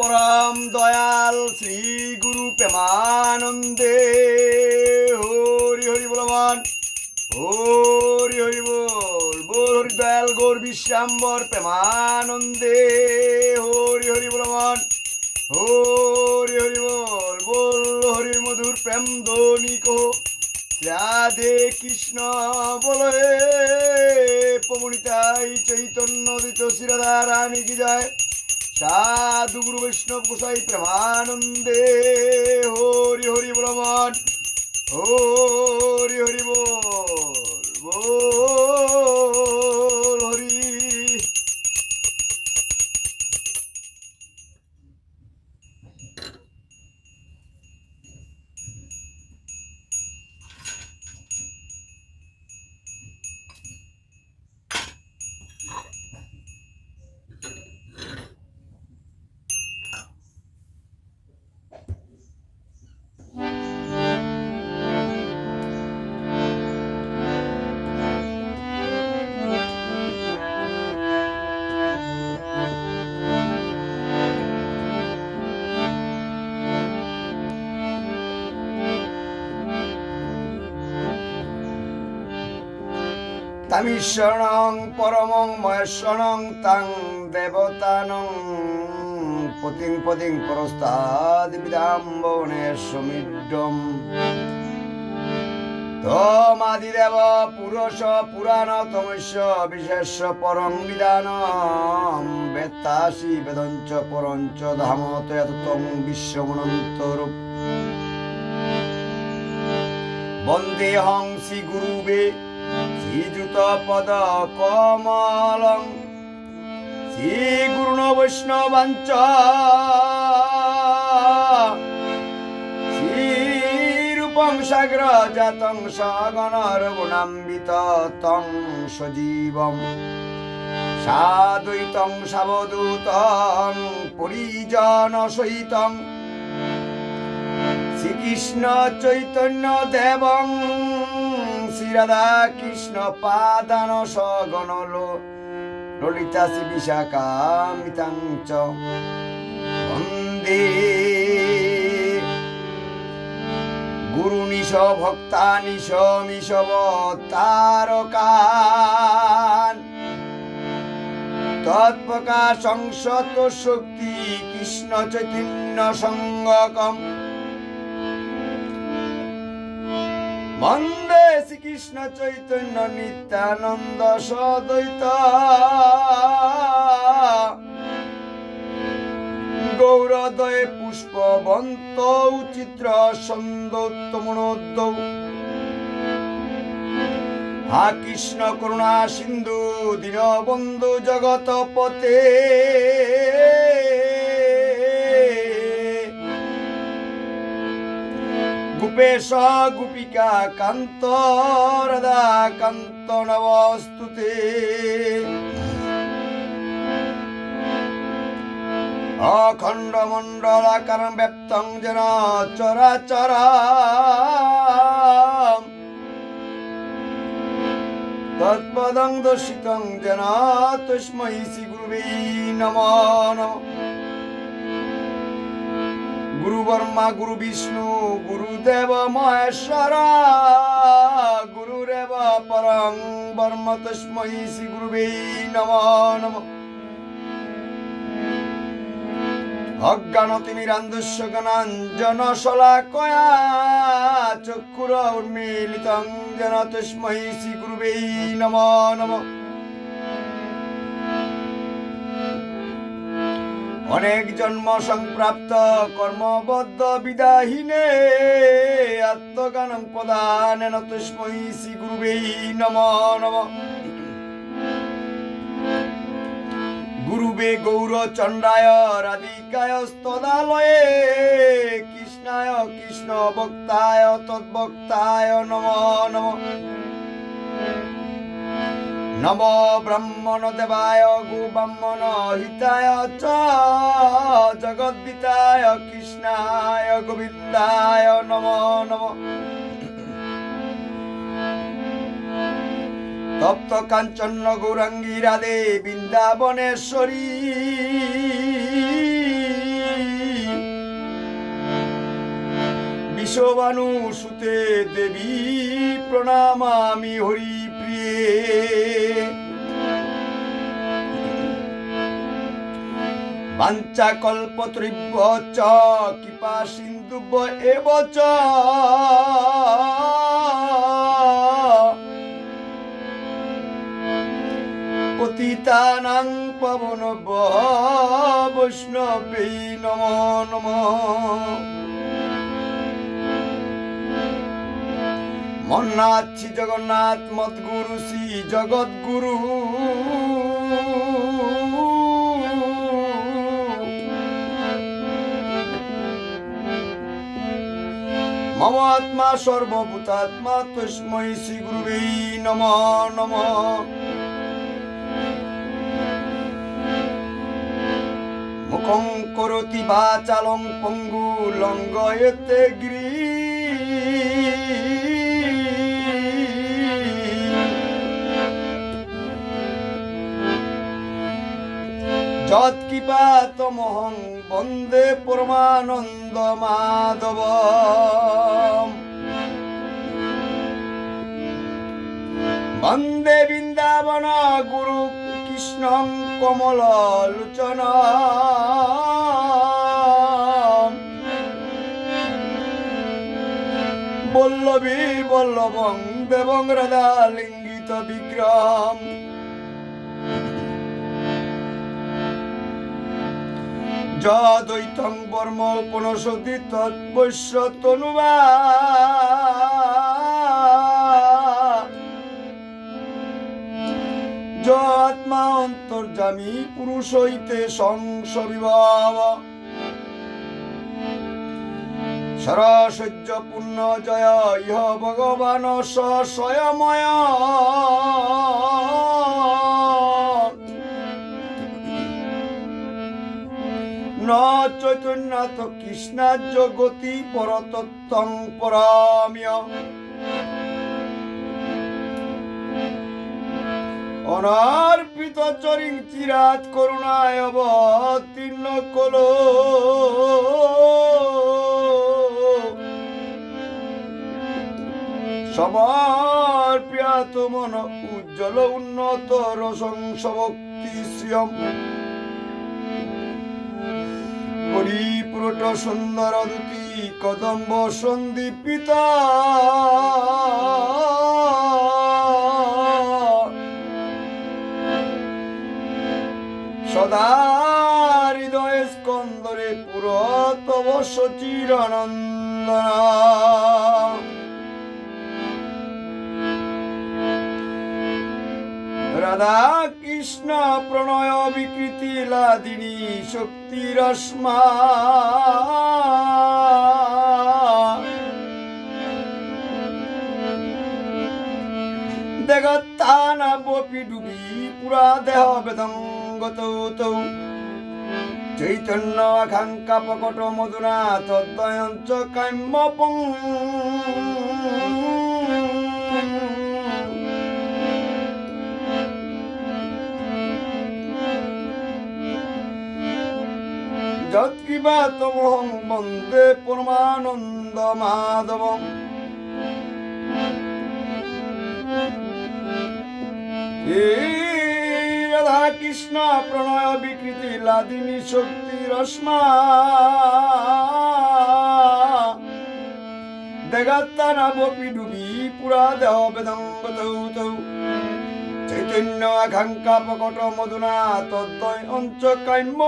পরম দয়াল শ্রী গুরু প্রেমানন্দে। হরি হরি বলবান হরি হরি বল বল হরি দয়াল, গৌর বিশ্বাম্বর প্রেমানন্দে। হরি হরি বলবান হরি হরি বল বল হরি মধুর প্রেম ধ্বনি কো। রাধে কৃষ্ণ বলে পবনিতাই চৈতন্য দিত শিরদা রানী কি যায় সাধু গুরু বৈষ্ণব গোসাই প্রেমানন্দে হরি হরি বলবান হরি হরি বল বল তামিশরণং পরমং মহেশ্বরং তাং দেবতানং। পতিং পতিং পরস্তাদ বিদাম্বনে সমিড্ডম তমাদিদেব পুরুষ পুরাণ তমস্য বিশেষ পরং বিধানম বেত্তাসি বেদঞ্চ পরঞ্চ ধাম তম বিশ্বমনন্তরূপ। বন্দেহং শ্রী গুরুবে শ্রীযুত পদ কমলং শ্রী গুরুণ বৈষ্ণবাঞ্চ শ্রীরূপং সাগ্র জাতং সগণর গুণাম্বিত তং সজীবম সাদ্বৈতং সাবদূতং পরিজন সহিতং শ্রীকৃষ্ণ চৈতন্য দেবং শ্রীরাধা কৃষ্ণ পাদান সগণ ললিতা শ্রী বিশাখামিতাং চ। বন্দে। গুরু নিশ, ভক্তা নিশ মিশব তারকান তৎপ্রকাশং সত শক্তি কৃষ্ণ চৈতন্য সঙ্গকম। বন্দে শ্রীকৃষ্ণ চৈতন্য নিত্যানন্দ সদৈত গৌরদয়ে পুষ্পবন্ত চিত্র সন্দোত্তমনোদ্য হা কৃষ্ণ করুণা সিন্ধু দীনবন্ধু জগত গোপেশ গোপিকা কান্ত, রাধা কান্ত নবস্তুতে অখণ্ড মণ্ডলাকার ব্যক্তং যেন চরাচর তৎপদং দর্শিতং যেন তস্मै শ্রী গুরুবে নম নম। গুরু ব্রহ্মা গুরু বিষ্ণু, গুরুদেব মহেশ্বর গুরুরেব পরং বর্ম তস্मै শ্রী গুরুবে নম নম। অজ্ঞান তিনি রান্ধস্য গণাঞ্জন শলাকয়া চক্ষুর উন্মিলিতং তস্मै শ্রী গুরুবে নম নম। অনেক জন্ম সংপ্রাপ্ত কর্মবদ্ধ বিদাহীনে আত্মজ্ঞান প্রদানেন তস্मै শ্রী গুরুবে নম নম। গুরুবে গৌর চণ্ডায় রাধিকায় স্তদালয়ে, কৃষ্ণায় কৃষ্ণ ভক্তায় তদ্ভক্তায় নম নম। নমো ব্রহ্মণ দেবায় গু ব্রহ্মণ হিতায় চ জগদ্বিতায় কৃষ্ণায় গোবিন্দায় নম নম তপ্ত কাঞ্চন গৌরাঙ্গী রাধে বৃন্দাবনেশ্বরী বিশ্ববানু সুতে দেবী প্রণামামি হরি বাঞ্চা কল্পতৃব্য চ কৃপা সিন্ধুব্য এব পতিতানাং পবন বৈষ্ণবে নম নম। মন্নাথ শ্রী জগন্নাথ মত গুরু শ্রী জগৎ গুরু মম আত্মা সর্বভূতাত্মা, তস্মৈ শ্রী গুরুবে নম নম। মুখং করতি বাচালং পঙ্গু লঙ্গয়তে গিরি। যৎকিপা তমহং বন্দে পরমানন্দ মাধব বন্দে বৃন্দাবন গুরু কৃষ্ণ কমল লোচন বল্লভী বল্লভং দেবং রাধা লিঙ্গিত বিগ্রহম। যদ্বৈতং বর্ম উপনশতি তৎপস্য তনুবা যত্মা অন্তর্জামী পুরুষ হইতে সংস বিভাব সরসহ্য পুণ্য জয়, ইহ ভগবান স্বয়ময় ন কৃষ্ণার্য গতি পরতত্ত্বং পরামিয়। অনার্পিত চরিং চিরাত করুণায় অবতীর্ণ কল। সবার প্রিয়াত মন উজ্জ্বল উন্নত রসংস ভক্তি শ্রিয়ম। পরিপুরট সুন্দর দুতি কদম্ব সন্দীপিতা। সদা হৃদয় স্কন্দরে পুরতব সচিরানন্দনা। রাধা কৃষ্ণ প্রণয় বিকৃতি লাদিনী শক্তি রশ্মা দেগত্তান বপি ডুবি পুরা দেহ বেদঙ্গত চৈতন্য আকাঙ্ক্ষা প্রকট মধুনা তদ্বয়ঞ্চ কাম্য পং যৎকিবা তমহং বন্দে পরমানন্দ মাধব রাধা কৃষ্ণ প্রণয় বিকৃতি লাদিনী শক্তি রশ্মা দেগাত্তানা বপি ডুবি পুরা দেহ বেদঙ্গত চৈতন্য আকাঙ্ক্ষা প্রকট মধুনা তদ্বয় অঞ্চ কাম্য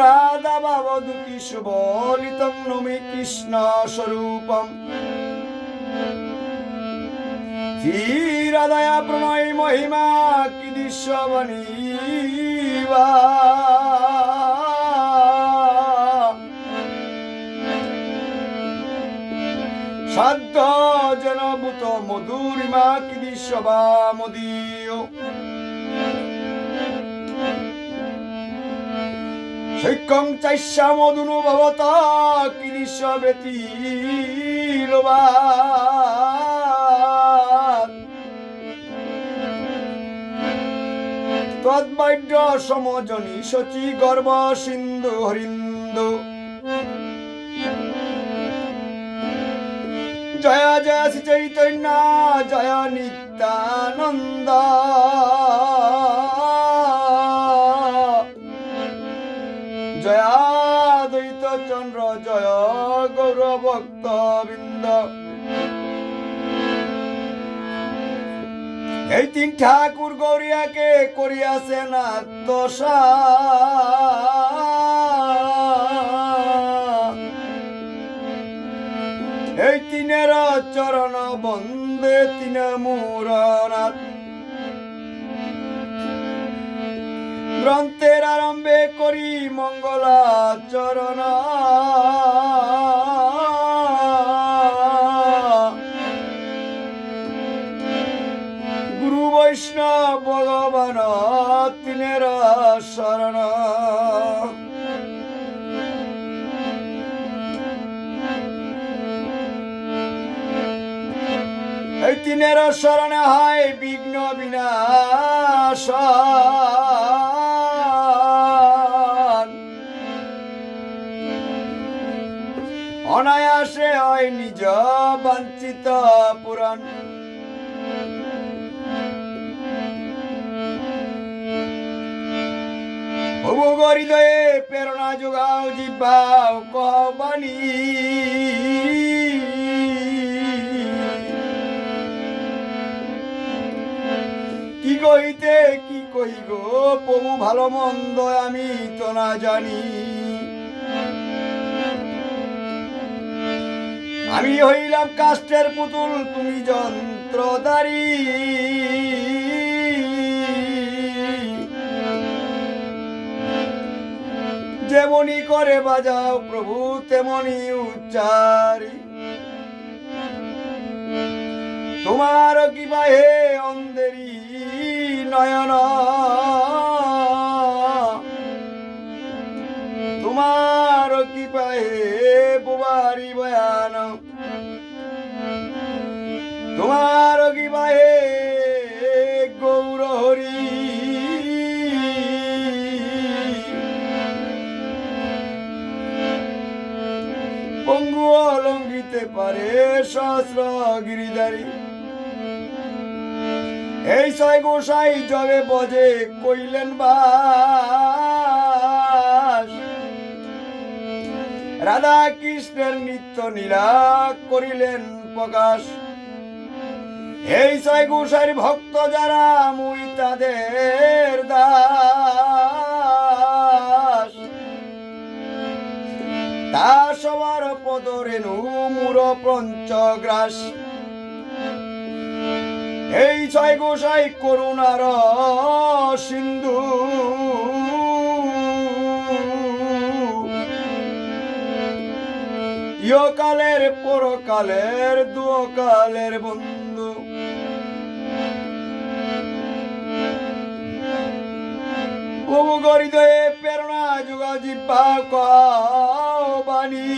রাধা বাবা দুটি সুবলিতং নমি কৃষ্ণ স্বরূপম। রাধায়া প্রণয় মহিমা, কি দৃশ্যবনীবা সাধ্য জনভূত মধুরিমা, কি দৃশ্যবা মদীয় শৈকং চাইশ্যা মধুনু ভবতা কি দৃশ্য ব্যতীলবা তদ্বৈদ্য সমজনী শচী গর্ব সিন্ধু হরিন্দু। জয় জয় শ্রী চৈতন্য, জয় নিত্যানন্দ। ভক্ত বৃন্দ এই তিন ঠাকুর গৌরিয়াকে করিয়াছেন আত্মসা এই তিনের চরণ বন্দে তিন মুরনাথ গ্রন্থের আরম্ভে করি মঙ্গলাচরণ গুরু তিনের শরণ এই তিনের শরণে হয় বিঘ্ন বিনাশ। অনায়াসে হয় নিজ বাঞ্ছিত হবু হৃদয়ে প্রেরণা যোগাও জিব্বাও কহবানী কি কহিতে, কি কহি গো প্রভু ভালো মন্দ, আমি তো না জানি। আমি হইলাম কাষ্টের পুতুল, তুমি যন্ত্রদারি যেমনি করে বাজাও প্রভু তেমনি উচ্চারি। তোমার কি হে অন্ধেরি নয়ন। তোমার কি হে বুবারি বয়ান। তোমার কি হে অলঙ্ঘিতে পারে সহস্র গিরিধারী। এই ছয় গোসাই জবে বজে কইলেন বাস। রাধা কৃষ্ণের নিত্য নীলা করিলেন প্রকাশ। এই ছয় গোসাইর ভক্ত যারা, মুই তাদের দাস। তা সবার পদরেণু মুর পঞ্চগ্রাস। এই ছয় গোসাই করুণার সিন্ধু। ইয়কালের পরকালের দুকালের বন্ধু। প্রভু গরিদয়ে প্রেরণা যুগা জিব্বা বাণী।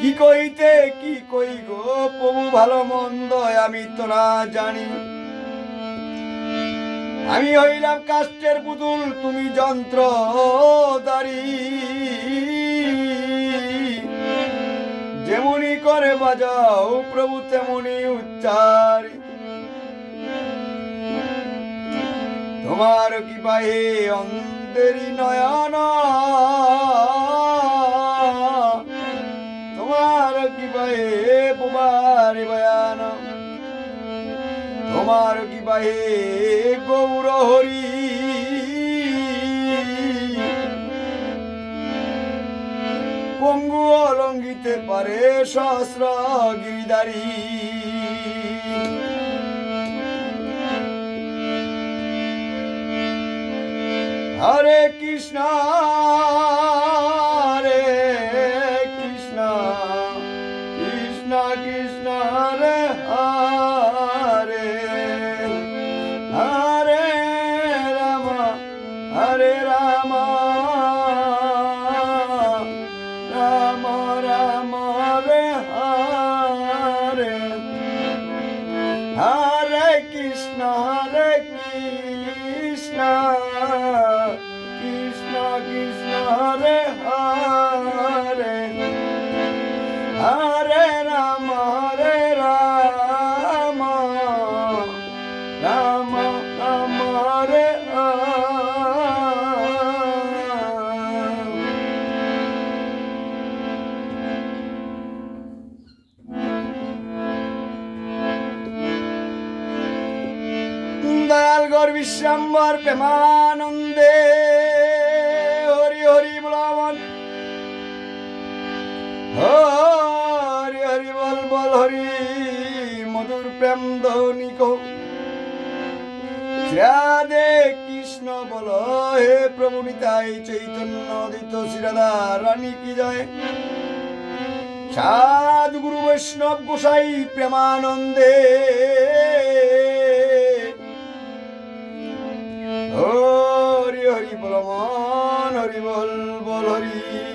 কি কইতে কি কই গো প্রভু ভালো মন্দ, আমি তো না জানি। আমি হইলাম কাষ্টের পুতুল, তুমি যন্ত্র দারি যেমনি করে বাজাও, প্রভু তেমনি উচ্চারি। তোমার কি পাহে অন্তরি নয়ন তোমার কি পাহে পুবারি বয়ান। তোমার কি পাহে গৌর হরি। পঙ্গু অলঙ্ঘিতে পারে সহস্র গিরিদারি হরে কৃষ্ণ। বিশ্বাম্বর প্রেমানন্দে। হরি হরি বলবন হরি হরি বল বল, হরি। মধুর প্রেম ধ্বনি কহ রাধে কৃষ্ণ বল, হে প্রভু নিতাই চৈতন্য দিত শ্রীরাধা রানী কি জয়? সাধু গুরু বৈষ্ণব গোসাই প্রেমানন্দে। হরি হরি বল মন হরি বল বল হরি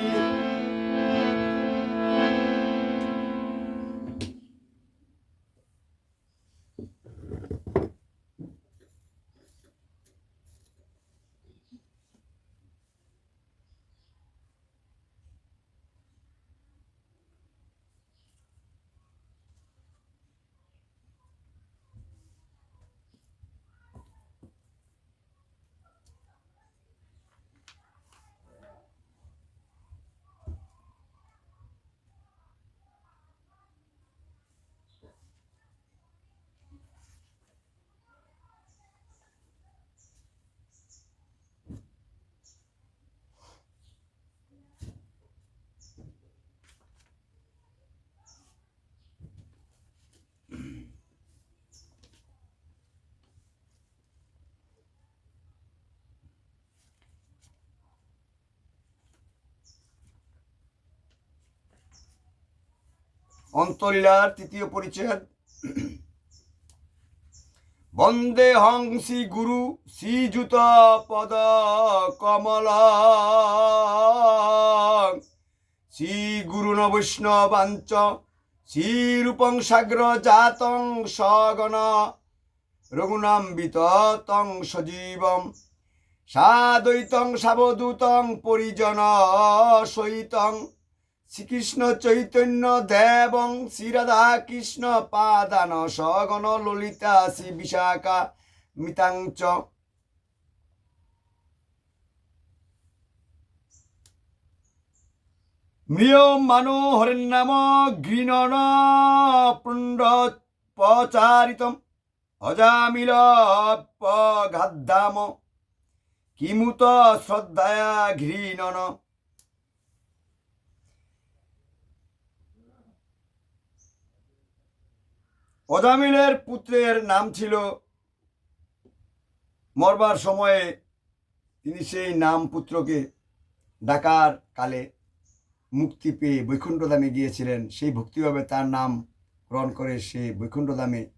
অন্তলীলার তৃতীয় পরিচ্ছেদ। বন্দে হং শ্রী গুরু শ্রীযুত পদ কমল শ্রী গুরু বৈষ্ণবাঞ্চ শ্রীরূপং সাগ্র জাতং সগণ রঘুনাম্বিত তং সজীবম। সাদ্বৈতং সাবদূতং পরিজন সহিতং শ্রীকৃষ্ণ চৈতন্য দেবং শ্রীরাধা কৃষ্ণ পাদান সগণ ললিতা শ্রী বিশাখা মিতাংচ মৃয় মানো হরের নাম ঘৃণন পুণ্ড পচারিতম অজামিল পঘাদ্দাম কিমুত শ্রদ্ধায়া ঘৃণন। অজামিলের পুত্রের নাম ছিল। মরবার সময়ে তিনি সেই নাম পুত্রকে ডাকার কালে মুক্তি পেয়ে বৈকুণ্ঠধামে গিয়েছিলেন। সেই ভক্তিভাবে তার নাম গ্রহণ করে সে বৈকুণ্ঠধামে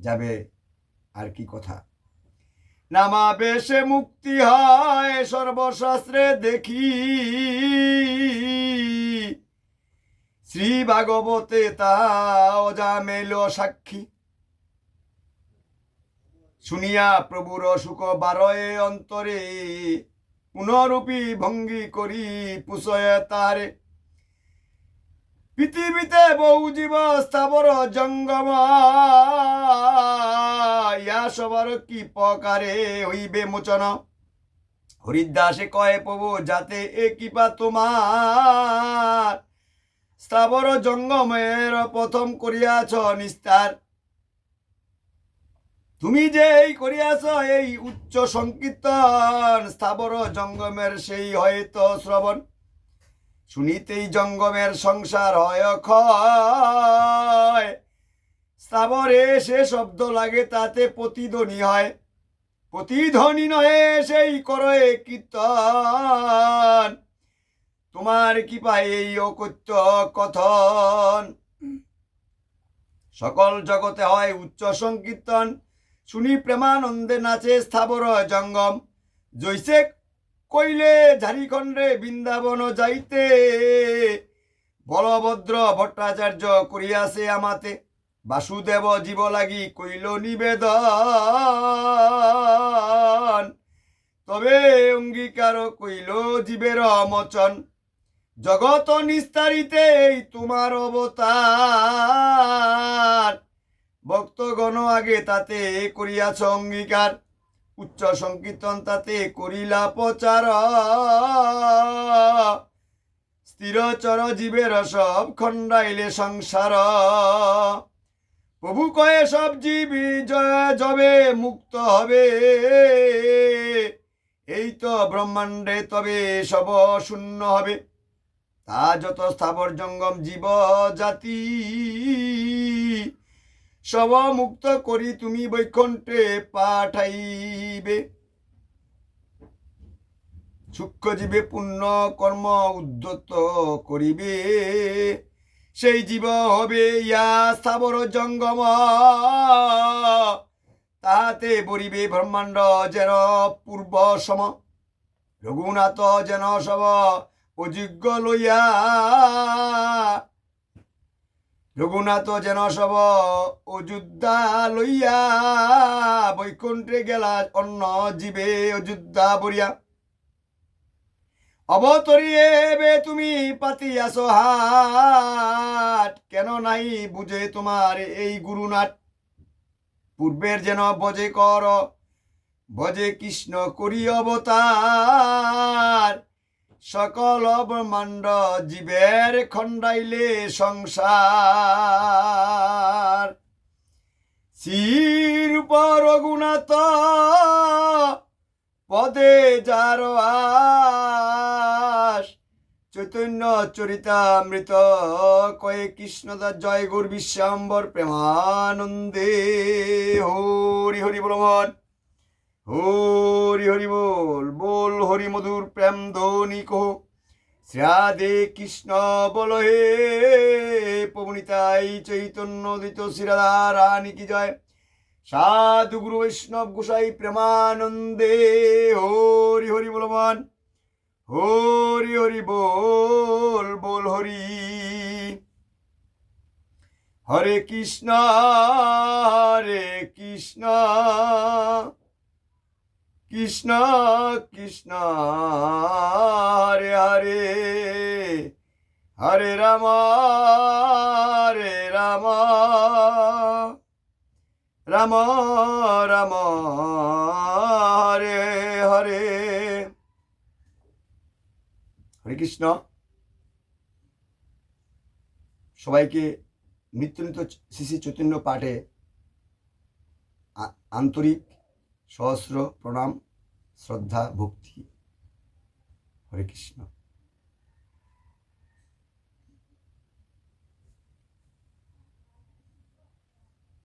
যাবে আর কি কথা। নামা বেশে মুক্তি হয় সর্বশাস্ত্রে দেখি। শ্রী ভাগবতে তা অজামেল সাক্ষী। শুনিয়া প্রভুর সুখ বারয়ে অন্তরে পুনরূপী ভঙ্গি করি পুষয়ে তারে। পৃথিবীতে বহু জীব স্থাবর জঙ্গম ইয়া সবার কি প্রকারে হইবে মোচন? হরিদাসে কয়ে প্রভু, যাতে এ কৃপা তোমার। স্থাবর জঙ্গমের প্রথম করিয়াছ নিস্তার। তুমি যে এই করিয়াছ, এই উচ্চ সংকীর্তন স্থাবর জঙ্গমের সেই হয়তো শ্রবণ। শুনিতেই জঙ্গমের সংসার হয় ক্ষয়। স্থাবরে সে শব্দ লাগে, তাতে প্রতিধ্বনি হয়। প্রতিধ্বনি নহে সেই করয়ে কীর্তন। তোমার কি পাই এই অকথ্য কথন। সকল জগতে হয় উচ্চ সংকীর্তন শুনি প্রেমানন্দে নাচে স্থাবর জঙ্গম। জৈসে কইলে ঝাড়িখণ্ডে বৃন্দাবন যাইতে। বলভদ্র ভট্টাচার্য করিয়াছে আমাতে। বাসুদেব জীব লাগি কইল নিবেদন। তবে অঙ্গীকার কইল জীবের মচন। জগত নিস্তারিতে তোমার অবতার। ভক্তগণ আগে তাতে করিয়াছ অঙ্গীকার, উচ্চ সংকীর্তন তাতে করিলা প্রচার। স্থিরচর জীবের সব খণ্ডাইলে সংসার। প্রভু কয়ে সব জীবী জ- যবে মুক্ত হবে। এই তো ব্রহ্মাণ্ডে তবে সব শূন্য হবে। তা যত স্থাবর জঙ্গম জীব জাতি, সব মুক্ত করি তুমি বৈকুণ্ঠে পাঠাইবে। সূক্ষ্ম জীবে পুণ্য কর্ম উদ্যত করিবে। সেই জীব হবে ইয়া স্থাবর জঙ্গম। তাহাতে বরিবে ব্রহ্মাণ্ড যেন পূর্ব সম রঘুনাথ যেন সব অযোগ্য রঘুনাথ যেন সব অযোধ্যা লইয়া, বৈকুণ্ঠে গেলা অন্য জীবে অযোধ্যা বরিয়া। অবতরিয়ে বে তুমি পাতিয়াছ হাট কেন নাই বুঝে তোমার এই গুরুনাথ পূর্বের যেন বজে কর, বজে কৃষ্ণ করি অবতার। সকল ব্রহ্মাণ্ড জীবের খণ্ডাইলে সংসার। শ্রীরূপ রঘুনাথ পদে যার চৈতন্য চরিতামৃত কয়ে কৃষ্ণদাস জয় গুর বিশ্বাম্বর প্রেমানন্দে। হরি হরি বলমন হরি হরি বল বল হরি মধুর প্রেম ধ্বনি কহ। শ্রাদে কৃষ্ণ বল হে পবনিতাই চৈতন্য দিত শ্রীরাধা রানী কি জয়। সাধু গুরু বৈষ্ণব গোসাই প্রেমানন্দে হরি হরি বলবান। হরি হরি বল বল হরি। হরে কৃষ্ণ হরে কৃষ্ণ। কৃষ্ণ কৃষ্ণ, হরে হরে। হরে রাম হরে রাম। রাম রাম, হরে হরে। হরে কৃষ্ণ। সবাইকে নিত্য নিত্য শ্রী চৈতন্য পাঠে আন্তরিক সহস্র প্রণাম শ্রদ্ধা ভক্তি। হরে কৃষ্ণ।